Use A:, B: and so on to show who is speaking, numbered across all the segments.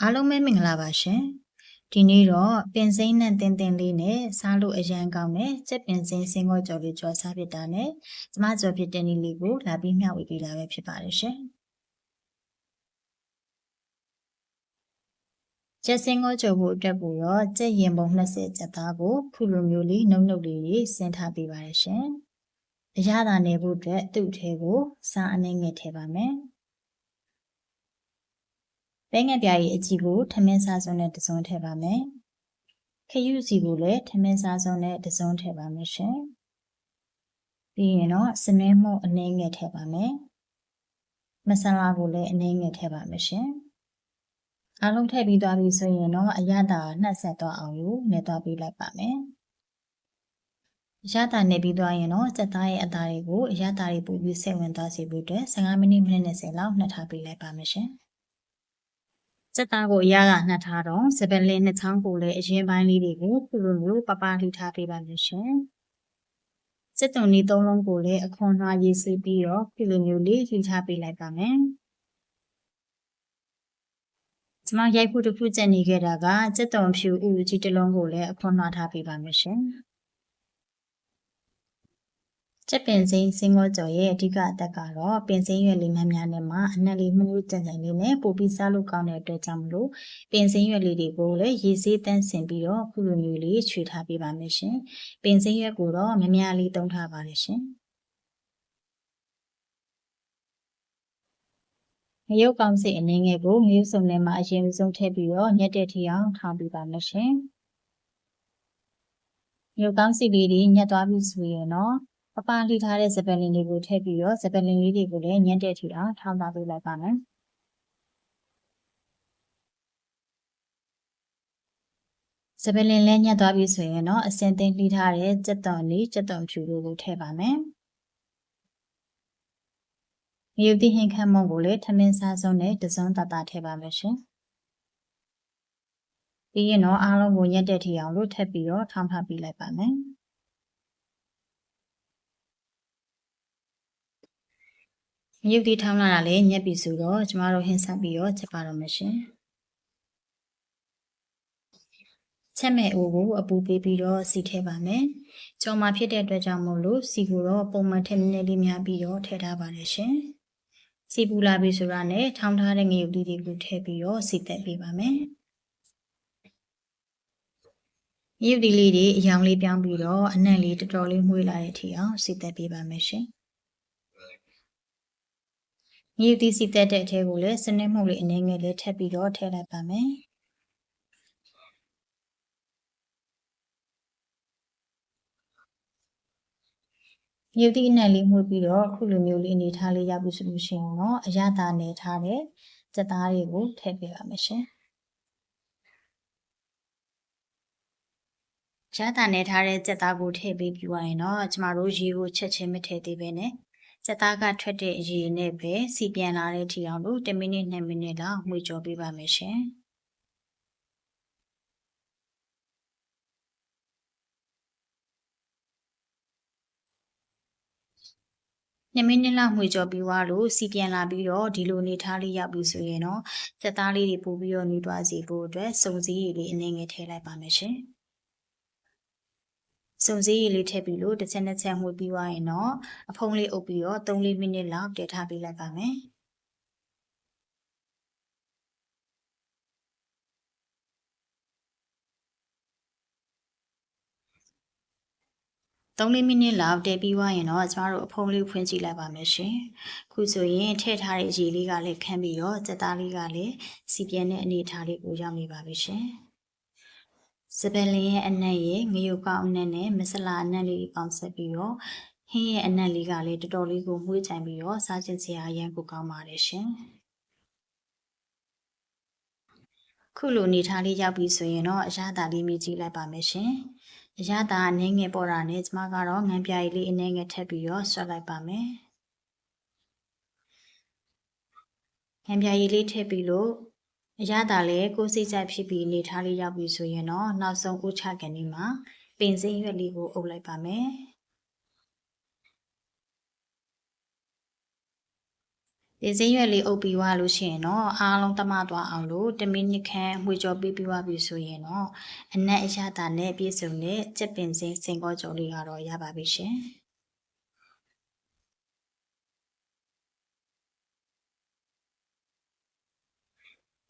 A: အားလုံးပဲမင်္ဂလာပါရှင်ဒီနေ့တော့ပင်စိမ့်နဲ့တင်းတင်းလေးနဲ့စားလို့အရန်ကောင်းတဲ့စက်ပင်စိမ့်စင်ကောကြော်လေးကြော်စားဖြစ်တာနဲ့ကျမကြော်ဖြစ်တဲ့နေ့လေးကိုလာပြီးမျှဝေပေးလာပဲဖြစ်ပါတယ်ရှင်ကျက်စင်ကောကြော်ဖို့အတွက်ပို့တော့ကျက်ရင်ပုံ20ကျက်သားကိုခုလိုမျိုးလေးနှုတ်နှုတ်လေးကြီးဆင်းထားပေးပါတယ်ရှင်အရသာနေဖို့အတွက်သူ့ထဲကိုစားအနှဲငယ်ထည့်ပါမယ် ပဲငယ်ပြားကြီးအကြည့်ကိုထမင်းစားစုံနဲ့တစုံထည့်ပါမယ်။ခရုစီကိုလည်းထမင်းစားစုံနဲ့တစုံထည့်ပါမယ်ရှင်။ပြီးရင်တော့စနွဲမှုအနှဲငယ်ထည့်ပါမယ်။မဆလာကိုလည်းအနှဲငယ်ထည့်ပါမယ်ရှင်။အားလုံးထည့်ပြီးသွားပြီဆိုရင်တော့အရသာနှက်ဆက်သွားအောင်ယူနေသွားပြီးလိုက်ပါမယ်။ရတာနေပြီးသွားရင်တော့စက်သားရဲ့အသားတွေကိုအရသာတွေပို့ပြီးစိတ်ဝင်သွားစေဖို့အတွက်15မိနစ်မိနစ်20လောက်နှက်ထားပေးလိုက်ပါမယ်ရှင်။ စက်သားကိုအရကနှက်ထားတော့စပယ်လင်းနှစ်ချောင်းကိုလည်းအရင်ပိုင်းလေးတွေကိုပြုလို့လို့ပပလှူထားပေးပါမယ်ရှင်။စက်တုံလေးသုံးလုံးကိုလည်းအခွန်နှွားရေးဆွေးပြီးတော့ပြုလို့မျိုးလေးလှူထားပေးလိုက်ပါမယ်။ကျွန်မရိုက်ဖို့တစ်ခုကြက်နေခဲ့တာကစက်တုံဖြူဥကြီးတစ်လုံးကိုလည်းအခွန်နှွားထားပေးပါမယ်ရှင်။ ကျက်ပင်စိမ်းစင်ကောကြော်ရဲ့အဓိကအသက်ကတော့ပင်စိမ်းရွက်လေးများများနဲ့မှအနက်လေးမှုမှုကြံကြံလေးနဲ့ပိုပြီးစားလို့ကောင်းတဲ့အတွက်ကြောင့်မလို့ပင်စိမ်းရွက်လေးတွေကိုလည်းရေစေးတန်းဆင်ပြီးတော့ခုလိုမျိုးလေးခြွေထားပေးပါမယ်ရှင်။ပင်စိမ်းရွက်ကိုတော့များများလေးသုံးထားပါတယ်ရှင်။ငရုတ်ကောင်းစိတ်အနေငယ်ကိုငရုတ်စုံထဲမှာအရင်ဆုံးထည့်ပြီးတော့ညက်တဲ့ထီအောင်ထားပေးပါမယ်ရှင်။ငရုတ်ကောင်းစိတ်လေးတွေညက်သွားပြီဆိုရင်တော့ ပပလှီထားတဲ့စပယ်လင်လေးကိုထည့်ပြီးတော့စပယ်လင်လေးတွေကိုလည်းညှက်တဲ့ထီအောင်ထောင်းသားပေးလိုက်ပါမယ်စပယ်လင်လည်းညှက်သွားပြီဆိုရင်တော့အစင်သိမ်းလှီထားတဲ့ကြက်သွန်လေးကြက်သွန်ဖြူလေးကိုထည့်ပါမယ်မြုပ်တိဟင်ခမ်းမုံကိုလည်းထမင်းစားစုံနဲ့တစုံတတထည့်ပါမယ်ရှင်ပြီးရင်တော့အားလုံးကိုညှက်တဲ့ထီအောင်လို့ထပ်ပြီးတော့ထောင်းထားပေးလိုက်ပါမယ် မြုပ်တီထောင်းလာတာလည်းညက်ပြီဆိုတော့ကျမတို့ဟင်းဆက်ပြီးတော့ချက်ပါတော့မယ်ရှင်ချက်မဲ့အိုးကိုအပူပေးပြီးတော့စီထည့်ပါမယ်ကြော်မှာဖြစ်တဲ့အတွက်ကြောင့်မို့လို့စီကိုတော့ပုံမှန်ထည့်နည်းနည်းလေးများပြီးတော့ထည့်ထားပါတယ်ရှင်စီပူလာပြီဆိုတာနဲ့ထောင်းထားတဲ့ငရုတ်တီတွေကိုထည့်ပြီးတော့စီသက်ပေးပါမယ်မြုပ်ဒီလေးတွေအယောင်လေးပြောင်းပြီးတော့အနံ့လေးတော်တော်လေးမှုေးလာတဲ့အထိအောင်စီသက်ပေးပါမယ်ရှင် မြေတီစီတက်တဲ့အထဲကိုလည်းစနစ်မှုလေးအနေငယ်လေးထပ်ပြီးတော့ထည့်လိုက်ပါမယ်မြုပ်တိအနက်လေးမှုပြီးတော့ခုလိုမျိုးလေးအနေထားလေးရပြီဆိုလို့ရှိရင်တော့အရသာနေထားတဲ့စက်သားတွေကိုထည့်ပေးပါမယ်ရှင်ရတာနေထားတဲ့စက်သားကိုထည့်ပေးပြီးွားရင်တော့ကျမတို့ရေကိုချက်ချင်းမထည့်သေးပဲနဲ့ စက်သားကထွက်တဲ့အရည်နဲ့ပဲစီပြန်လာတဲ့ထီအောင်လို့10မိနစ်2မိနစ်လောက်မှွေကြော်ပေးပါမယ်ရှင်2မိနစ်လောက်မှွေကြော်ပြီးွားလို့စီပြန်လာပြီးတော့ဒီလိုနေထားလေးရောက်ပြီဆိုရင်တော့စက်သားလေးတွေပို့ပြီးတော့နှွေးသွားစေဖို့အတွက်စုံစည်းရည်လေးအနည်းငယ်ထည့်လိုက်ပါမယ်ရှင်။ စုံစည်းရည်လေးထည့်ပြီးလို့တစ်ချက်နှစ်ချက်မှွေပြီးသွားရင်တော့အဖုံးလေးအုပ်ပြီးတော့3-4မိနစ်လောက်တည်ထားပေးလိုက်ပါမယ်3မိနစ်လောက်တည်ပြီးသွားရင်တော့ကျမတို့အဖုံးလေးဖွင့်ကြည့်လိုက်ပါမယ်ရှင်။ခုဆိုရင်ထည့်ထားတဲ့ရေလေးကလည်းခမ်းပြီးတော့စက်သားလေးကလည်းစီပြင်းတဲ့အနေအထားလေးကိုရောက်နေပါပြီရှင်။ စပယ်လင်ရဲ့အနက်ရဲ့ငရုတ်ကောင်းအနက်နဲ့မဆလာအနက်လေးပေါင်းဆက်ပြီးတော့ဟင်းရဲ့အနက်လေးကလည်းတော်တော်လေးကိုမှုေးချင်ပြီးတော့စားချင်စရာရမ်းကိုကောင်းပါတယ်ရှင်ခုလိုနေထားလေးရောက်ပြီဆိုရင်တော့အရသာလေးမြည်ကြည့်လိုက်ပါမယ်ရှင်အရသာအနေငယ်ပေါ်တာနဲ့ကျမကတော့ငံပြားလေးအနေငယ်ထပ်ပြီးတော့ဆွတ်လိုက်ပါမယ်ငံပြားလေးထည့်ပြီးလို့ အရသာလည်းကိုယ်စိတ်ကြိုက်ဖြစ်ပြီးအနေထားလေးရောက်ပြီဆိုရင်တော့နောက်ဆုံးဥချကန်ဒီမှာပင်စိမ်းရွက်လေးကိုအုပ်လိုက်ပါမယ်ပဒီဈေးရွက်လေးအုပ်ပြီးွားလို့ရှိရင်တော့အားလုံးတမသွားအောင်လို့1မိနစ်ခန့်ဝှေကြော်ပြီးပြီးွားပြီဆိုရင်တော့အနက်အရသာနဲ့ပြည့်စုံတဲ့ကြက်ပင်စင်းစင်ကောကြော်လေးကတော့ရပါပြီရှင်။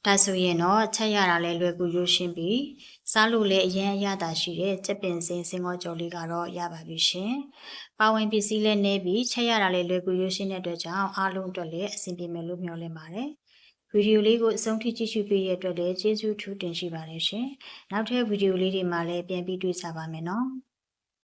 A: ဒါဆိုရင်တော့ချက်ရတာလည်းလွယ်ကူရိုးရှင်းပြီးစားလို့လည်းအရင်အရသာရှိတဲ့ကြက်ပင်စင်စင်ကောကြော်လေးကတော့ရပါပြီရှင်။ပါဝင်ပစ္စည်းလည်းနည်းပြီးချက်ရတာလည်းလွယ်ကူရိုးရှင်းတဲ့အတွက်ကြောင့်အားလုံးအတွက်လည်းအဆင်ပြေမယ်လို့မျှော်လင့်ပါတယ်။ဗီဒီယိုလေးကိုအဆုံးထိကြည့်ရှုပေးရတဲ့အတွက်လည်းကျေးဇူးထူးတင်ရှိပါတယ်ရှင်။နောက်ထပ်ဗီဒီယိုလေးတွေမှာလည်းပြန်ပြီးတွေ့ကြပါမယ်နော်။